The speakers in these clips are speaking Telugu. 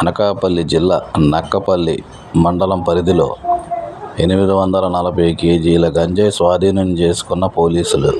అనకాపల్లి జిల్లా నక్కపల్లి మండలం పరిధిలో ఎనిమిది వందల నలభై కేజీల గంజాయి స్వాధీనం చేసుకున్న పోలీసులు.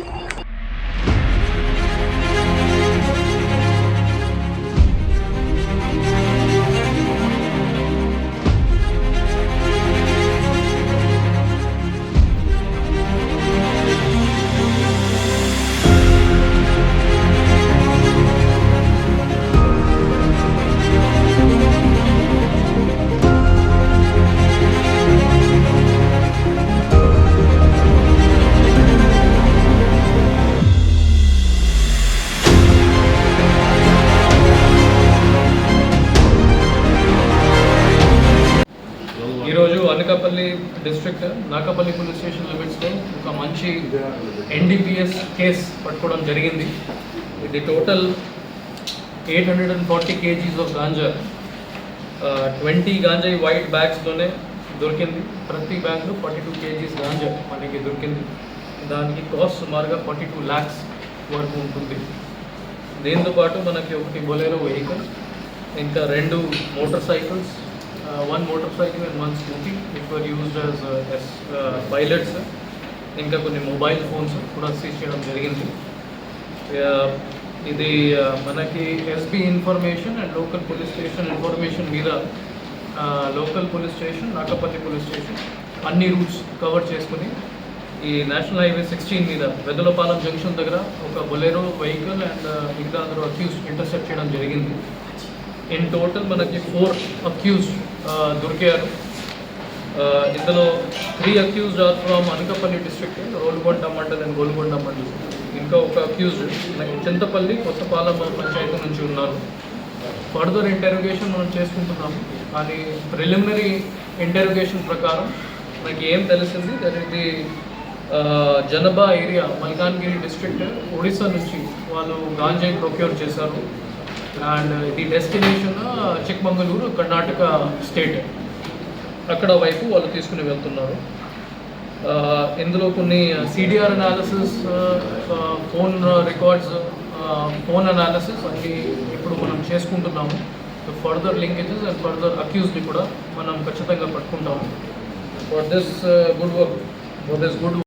Anakapalli district Nakapalli police station లిమిట్స్లో ఒక మంచి ఎన్డీపీఎస్ కేస్ పట్టుకోవడం జరిగింది. ఇది total eight hundred and forty KGs of ganja twenty ganja white బ్యాగ్స్లోనే దొరికింది. ప్రతి బ్యాగ్లో ఫార్టీ టూ కేజీస్ గాంజా మనకి దొరికింది. దానికి కాస్ట్ సుమారుగా ఫార్టీ టూ ల్యాక్స్ వరకు ఉంటుంది. దీంతో పాటు మనకి ఒకటి బొలేరో వెహికల్ ఇంకా రెండు motorcycles Uh, one and cycle scooty which Scooty used as, uh, as as pilots ఇంకా కొన్ని మొబైల్ ఫోన్స్ కూడా సీజ్ చేయడం జరిగింది. ఇది uh, మనకి SB information and local police station information మీద local police station Nakapalli police station అన్ని రూట్స్ కవర్ చేసుకుని ఈ నేషనల్ హైవే సిక్స్టీన్ మీద వెదలపాలెం జంక్షన్ దగ్గర ఒక బొలెరో వెహికల్ అండ్ మిగతా అందరూ అక్యూస్ ఇంటర్సెప్ట్ చేయడం జరిగింది. ఇన్ టోటల్ మనకి ఫోర్ అక్యూజ్ దొరికారు. ఇందులో three accused are from Anakapalli district Rolgonda mandal and Golkonda mandal. ఇంకా ఒక అక్యూజ్ చింతపల్లి కొత్తపాలెం పంచాయతీ నుంచి ఉన్నారు. ఫర్దర్ ఇంటెరోగేషన్ మనం చేసుకుంటున్నాము. కానీ ప్రిలిమినరీ ఇంటెరోగేషన్ ప్రకారం మనకి ఏం తెలిసింది? దట్ ఇది జనబా ఏరియా మల్కాన్గిరి డిస్ట్రిక్ట్ ఒడిశా నుంచి వాళ్ళు గాంజాయి ప్రొక్యూర్ చేశారు. అండ్ ఇది డెస్టినేషన్ చిక్మంగళూరు కర్ణాటక స్టేట్ అక్కడ వైపు వాళ్ళు తీసుకుని వెళ్తున్నారు. ఇందులో కొన్ని CDR analysis phone records phone analysis అన్ని ఇప్పుడు మనం చేసుకుంటున్నాము. ఫర్దర్ లింకేజెస్ అండ్ ఫర్దర్ అక్యూస్ని కూడా మనం ఖచ్చితంగా పట్టుకుంటాము. For this good work for this good